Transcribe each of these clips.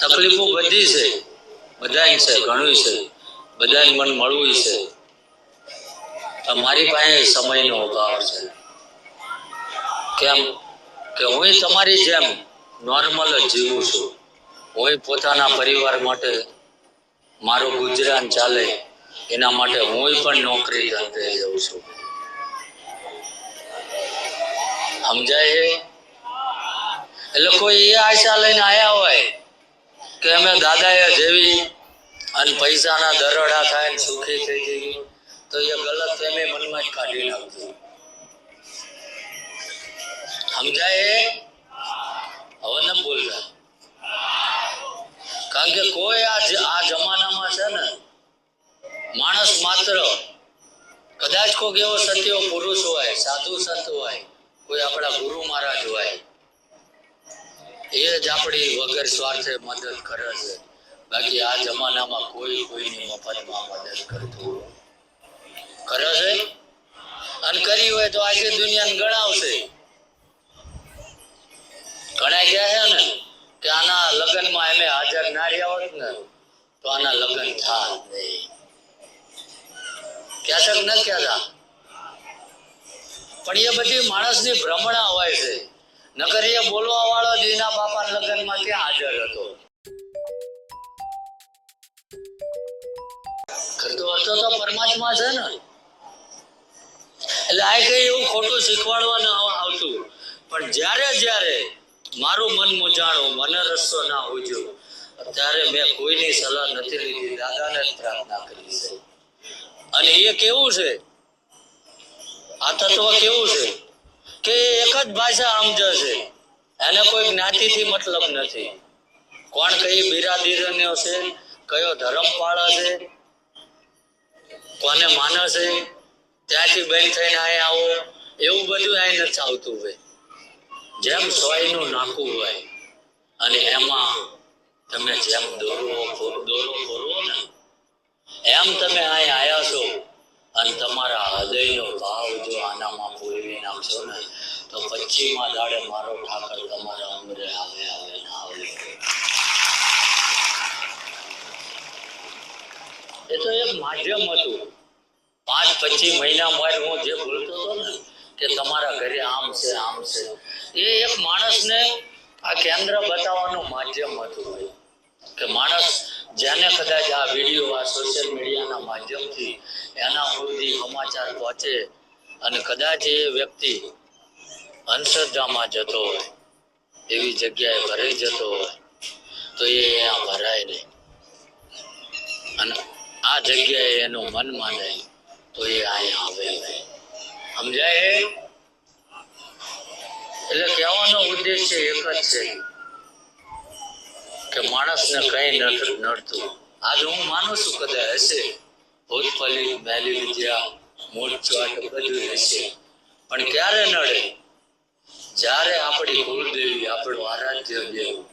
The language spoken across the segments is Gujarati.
તકલીફો બધી છે. બધાય છે ઘણું છે. બધાય મન મળવું છે. તો મારી પાસે સમયનો અભાવ છે. કેમ કે હું તમારી જેમ નોર્મલ જ જીવું છું. હું પોતાના પરિવાર માટે મારું ગુજરાન ચાલે, એના માટે હું પણ નોકરી ધંધે જાઉં છું. સમજાય છે? એટલે કોઈ એ આશા લઈને આવ્યા હોય કે અમે દાદાએ જેવી અને પૈસાના દરોડા થાય ને સુખી થઈ જઈએ, તો એ ગલત એમે મનમાં જ કાઢી નાખજો સમજાય? હવે ન બોલતા કારણ કે કોઈ આ આ જમાનામાં છે ને, માણસ માત્ર કદાચ કોઈક એવો સત્યો પુરુષ હોય, સાધુ સંત હોય, કોઈ આપણા ગુરુ મહારાજ હોય એ જ આપણી વગર સ્વાર્થે મદદ કરે છે. બાકી આ જમાનામાં કોઈ કોઈની મફતમાં મદદ કરતું કરે છે? અને કરી હોય તો આજે દુનિયાને ગણાવશે. ઘણા કહે છે ને કે આના લગ્નમાં એમે હાજર ના રહ્યા હોત ને તો આના લગ્ન થાત નહીં. ક્યાં છે કે ન કહેતા પણ એ બધી માણસની ભ્રમણા હોય છે. નકર એ બોલવા વાળો જ એના બાપા લગ્નમાં ત્યાં હાજર હતો. કરતો હતો તો પરમાત્મા છે ને. એટલે આ કઈ એવું ખોટું શીખવાડવા ના આવતું. પણ જ્યારે જ્યારે મારું મન મૂંઝાણું મને રસ્તો ના હોજો ત્યારે મેં કોઈની સલાહ નથી લીધી. દાદાને જ પ્રાર્થના કરી છે. અને એ કેવું છે? આ તત્વ કેવું છે? કે એક જ ભાષા સમજે છે. એને કોઈ જ્ઞાતિથી મતલબ નથી. કોણ કઈ બિરાદીરનો છે કયો ધર્મ પાળે છે કોને માને છે ત્યાંથી બેન થઈને અહીં આવો, એવું બધું અહીં નથી આવતું હોય જેમ સોયનું નાખવું હોય, અને એમાં તમે જેમ દોરો ફો- દોરો ફોરવો ને, એમ તમે અહીં આવ્યા છો. અને તમારા હૃદયનો ભાવ જો આનામાં પૂરવી નાખશો ને તો પચીમાં દાડે મારો ઠાકર તમારા ઉમરે આવે આવે આવે. એ તો એક માધ્યમ હતું. પાંચ પચીસ મહિના બાદ હું જે બોલતો હતો ને, કે તમારા ઘરે આમ છે આમ છે. એ એક માણસને આ કેન્દ્ર બતાવવાનું માધ્યમ હતું. કે માણસ જેને કદાચ આ વીડિયો સોશિયલ મીડિયાના માધ્યમથી એના સુધી સમાચાર પહોંચે અને કદાચ એ વ્યક્તિ અંધશ્રદ્ધામાં જતો હોય, એવી જગ્યાએ ભરાઈ જતો હોય, તો એ અહીંયા ભરાય નહીં. અને આ જગ્યાએ એનું મન માને, તો એ અહીંયા આવે નહીં. સમજાય? એટલે કહેવાનો ઉદ્દેશ્ય એક જ છે. કે માણસને કઈ નડતું. આજે હું માનું છું કદાચ હશે. ભૂતપલી મેલી વિદ્યા મોટચાટ બધું હશે પણ ક્યારે નડે? જ્યારે આપણી કુળદેવી આપણું આરાધ્ય દેવ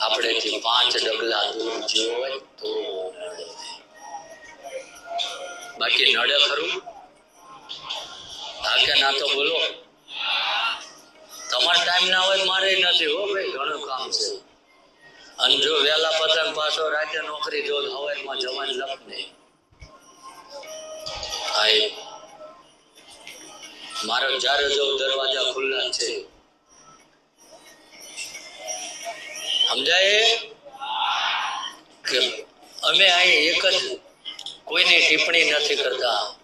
આપણેથી પાંચ ડગલા દૂર જો તો નડે. બાકી નડે ખરું? હા કે ના તો બોલો. તમારે ટાઈમ ના હોય, મારે નથી હો ભાઈ, ઘણું કામ છે. અને જો વહેલા પતંગ પાછો રાતે નોકરી જો હવાઈમાં જવાની લપ નહીં. મારો જ્યારે જો દરવાજા ખુલ્લા છે. સમજાય? કે અમે અહીં એક જ કોઈની ટિપ્પણી નથી કરતા,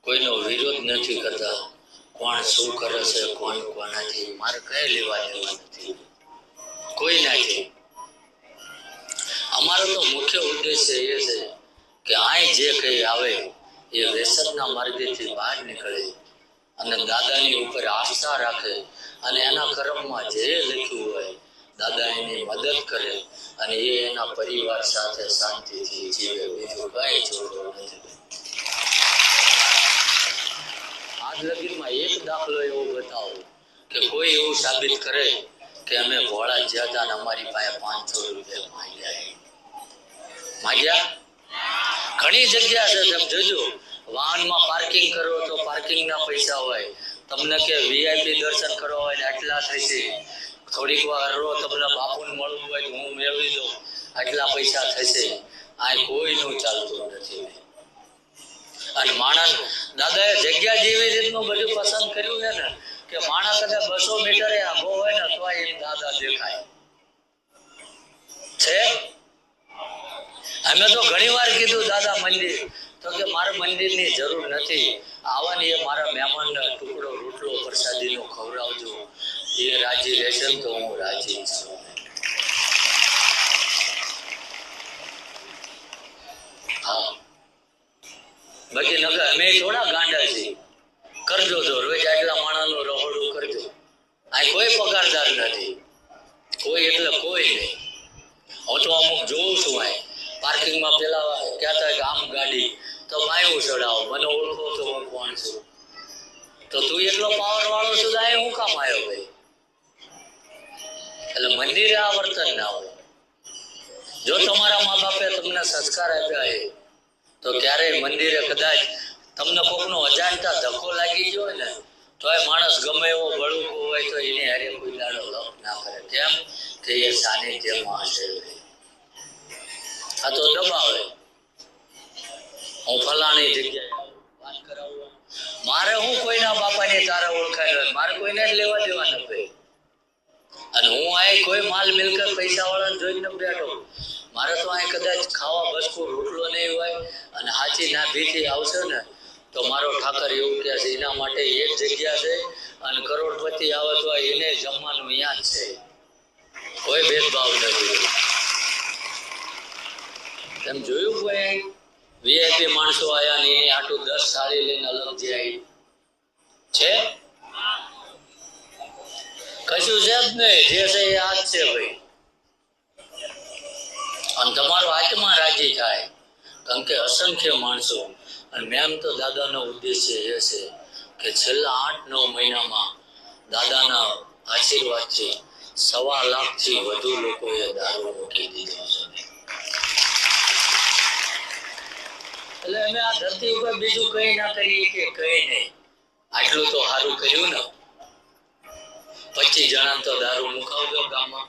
કોઈનો વિરોધ નથી કરતા. કોણ શું કરે છે, કોણ કોનાથી, મારે કઈ લેવા દેવા નથી. કોઈ નથી. અમારો તો મુખ્ય ઉદ્દેશ્ય એ છે કે અહીં જે કંઈ આવે, એ વ્યસનના માર્ગેથી બહાર નીકળે અને દાદાની ઉપર આસ્થા રાખે અને એના કર્મમાં જે લખ્યું હોય, દાદા એની મદદ કરે અને એ એના પરિવાર સાથે શાંતિથી જીવે, બીજું કઈ જોડો નથી. આજ લગીનમાં એક દાખલો એવો બતાવો કે કોઈ એવું સાબિત કરે કે અમે ભોળા જ્યાં અમારી પાસે પાંચસો રૂપિયા માંગ્યા માંગ્યા ઘણી જગ્યા છે તમે જોજો, વાહનમાં પાર્કિંગ કરો તો પાર્કિંગના પૈસા હોય. તમને કે વીઆઈપી દર્શન કરવા હોય આટલા થશે. થોડીક વાર રો તમને બાપુને મળવું હોય તો હું મેળવી દઉં. આટલા પૈસા થશે. આ કોઈનું ચાલતું નથી. અને માણસ, દાદાએ જગ્યા જેવી રીતનું બધું પસંદ કર્યું છે ને, કે માણસ અને બસો મીટરે આંબો હોય ને, તો એમ દાદા દેખાય. છે? અમે તો ઘણી વાર કીધું, દાદા, મંદિર. તો કે, મારે મંદિરની જરૂર નથી. આવવાની એ મારા મહેમાનનો ટુકડો રોટલો પ્રસાદીનો ખવડાવજો. એ રાજી રહેશે તો હું રાજી છું. હા. બાકી નગર અમે થોડા ગાંડા છીએ. કરજો તો, રોજ આટલા માણસનું રહોડું કરજો. આ કોઈ પગારદાર નથી. કોઈ એટલે કોઈ નહીં. હું તો અમુક જોઉં છું આ પાર્કિંગમાં પેલા કહેતા કે આમ ગાડી. તો માયું ચડાવો મને ઓળખો તો હું કોણ છું? તો તું એટલો પાવર વાળો છું તો હું કામ આવ્યો ભાઈ? એટલે મંદિરે આ વર્તન ના હોય. જો તમારા મા બાપે તમને સંસ્કાર આપ્યા છે, તો ક્યારેય મંદિરે કદાચ તમને કોકનો અજાણતા ધક્કો લાગી ગયો ને તો એ માણસ ગમે એવો બળુકો હોય તો એને હારે કોઈ દાડો લોક ના કરે. કેમ? કે એ સાનિધ્યમાં હશે. આ તો દબાવે હું. ફલાણી જગ્યાએ. મારે હું કોઈના બાપાની તારા ઓળખાય મારે કોઈને જ લેવા દેવા નથી અને હું આ કોઈ માલ મિલકત પૈસા વાળાને જોઈને બેઠો મારે તો અહીં કદાચ ખાવા બસકો રોટલો નહીં હોય અને હાચી ના ભીતી આવશે ને, તો મારો ઠાકર એવું કહે છે, એના માટે એક જગ્યા છે અને કરોડપતિ આવે તો એને જમવાનું યાદ છે. કોઈ ભેદભાવ નથી. તેમ જોયું કોઈ વીઆઈપી માણસો આયા ને એની દસ સાડી લઈને અલગ જાય છે? કશું છે જ નહીં. જે છે એ આ છે ભાઈ. અને તમારો આત્મા રાજી થાય. કારણ કે અસંખ્ય માણસો. અને મેમ તો દાદાનો ઉદ્દેશ્ય એ છે કે છેલ્લા આઠ નવ મહિનામાં દાદાના આશીર્વાદથી સવા લાખથી વધુ લોકોએ દારૂ રોકી દીધો છે. એટલે અમે આ ધરતી ઉપર બીજું કઈ ના કરીએ કે કઈ નહીં. આટલું તો સારું કર્યું ને. પચીસ જણા તો દારૂ મુકાવજો ગામમાં.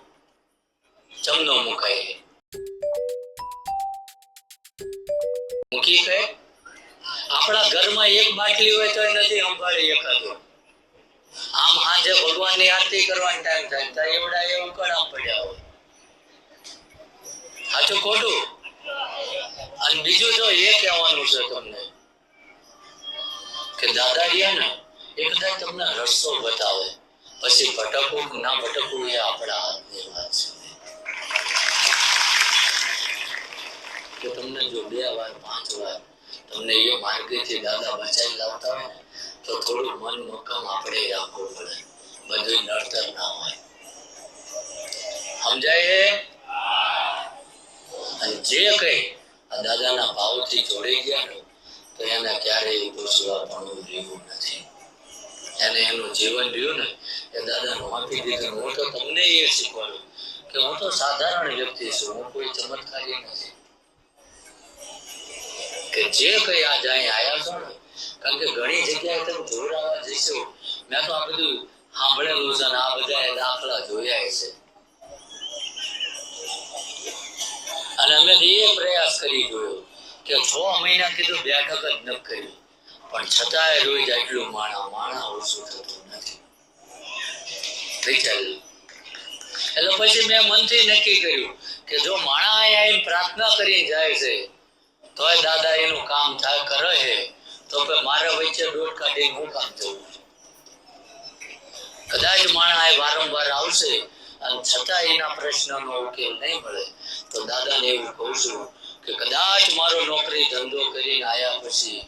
જમનો મુકાય મૂકી કઈ આપણા ઘરમાં એક બાટલી હોય તો નથી સંભાળી એકાદું આમ સાંજે ભગવાનની આરતી કરવાનો ટાઈમ થાય ત્યાં એવડા એ ઉકળામ પડ્યા હોય. સાચું ખોટું? અને બીજું જો એ કહેવાનું છે તમને કે દાદા રહ્યા ને એ બધા તમને રસ્તો બતાવે. પછી ભટકવું ના ભટકવું એ આપણા હાથની વાત છે. કે તમને જો બે વાર, પાંચ વાર તમને એ માર્ગેથી દાદા બચાવી લાવતા હોય ને, તો થોડું મન મક્કમ આપણે રાખવું પડે. બધું નડતર ના હોય. સમજાય અને જે કઈ દાદાના ભાવથી જોડાઈ ગયા તો એને ક્યારેય પૂછવા પણ રહ્યું નથી. એને એનું જીવન રહ્યું ને, એ દાદાનું આપી દીધું હું તો તમને એ શીખવાડું કે હું તો સાધારણ વ્યક્તિ છું, હું કોઈ ચમત્કારી નથી. કે જે કઈ આ અહીં આયા છો ને, કારણ કે ઘણી જગ્યાએ તમે જોડાવા જઈશો, મેં તો આ બધું સાંભળેલું છે ને, આ બધા દાખલા જોયા છે અમે એ પ્રયાસ કરી જોયો કે છ મહિના કીધું બેઠક જ ન કર્યું પણ છતાંય રોજ આટલું માણા માણા ઓછું થતું નથી. એટલે પછી મેં મનથી નક્કી કર્યું કે જો માણા અહીંયા આવીને પ્રાર્થના કરી જાય છે, તોય દાદા એનું કામ થાય કરે છે. તો મારા વચ્ચે દોડ કાઢીને હું કામ જવું કદાચ માણા એ વારંવાર આવશે અને છતાં એના પ્રશ્નનો ઉકેલ નહીં મળે. તો દાદાને એવું કહું છું કે કદાચ મારો નોકરી ધંધો કરીને આવ્યા પછી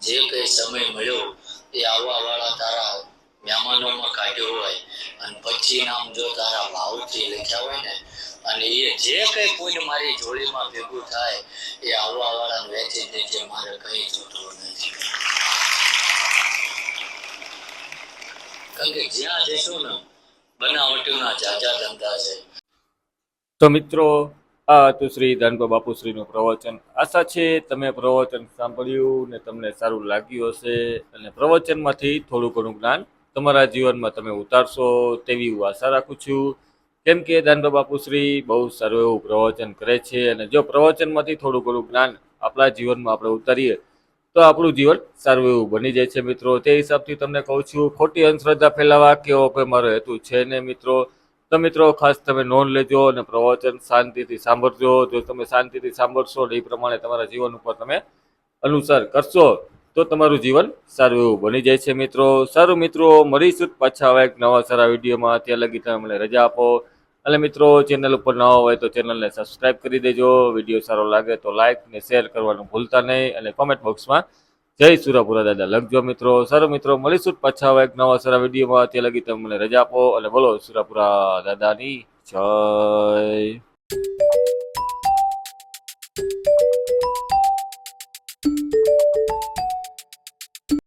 જે કઈ સમય મળ્યો એ આવવા વાળા તારા મહેમાનોમાં કાઢ્યો હોય અને પછી નામ જો તારા ભાવથી લખ્યા હોય ને, અને એ જે કઈ પુણ્ય મારી જોડીમાં ભેગું થાય, એ આવવા વાળા વેચી દેજે, મારે કઈ જોતું નથી. કારણ કે જ્યાં જઈશું ને બનાવટીના જાજા ધંધા છે. તો મિત્રો, આ હતું શ્રી દાનબા બાપુશ્રીનું પ્રવચન. આશા છે તમે પ્રવચન સાંભળ્યું ને તમને સારું લાગ્યું હશે અને પ્રવચનમાંથી થોડું ઘણું જ્ઞાન તમારા જીવનમાં તમે ઉતારશો તેવી હું આશા રાખું છું. કેમ કે દાનબા બાપુશ્રી બહુ સારું એવું પ્રવચન કરે છે અને જો પ્રવચનમાંથી થોડું ઘણું જ્ઞાન આપણા જીવનમાં આપણે ઉતારીએ તો આપણું જીવન સારું એવું બની જાય છે મિત્રો. તે હિસાબથી તમને કહું છું, ખોટી અંધશ્રદ્ધા ફેલાવા કેવો કોઈ મારો હેતુ છે ને મિત્રો. તો મિત્રો, ખાસ તમે નોંધ લેજો અને પ્રવચન શાંતિથી સાંભળજો. જો તમે શાંતિથી સાંભળશો એ પ્રમાણે તમારા જીવન ઉપર તમે અનુસાર કરશો, તો તમારું જીવન સારું એવું બની જાય છે મિત્રો. સારું મિત્રો, મળીશું પાછા આવા એક નવા સારા વિડીયોમાં. ત્યાં લગી તમે મને રજા આપો. અને મિત્રો ચેનલ ઉપર નવા હોય તો ચેનલને સબસ્ક્રાઈબ કરી દેજો. વીડિયો સારો લાગે તો લાઇક ને શેર કરવાનું ભૂલતા નહીં અને કોમેન્ટ બોક્સમાં જય સુરાપુરા દાદા લખજો મિત્રો. સારો મિત્રો, મળીશું પાછા એક નવા સારા વિડીયોમાં ત્યાં લગી તમે મને રજા આપો અને બોલો સુરાપુરા દાદાની જય.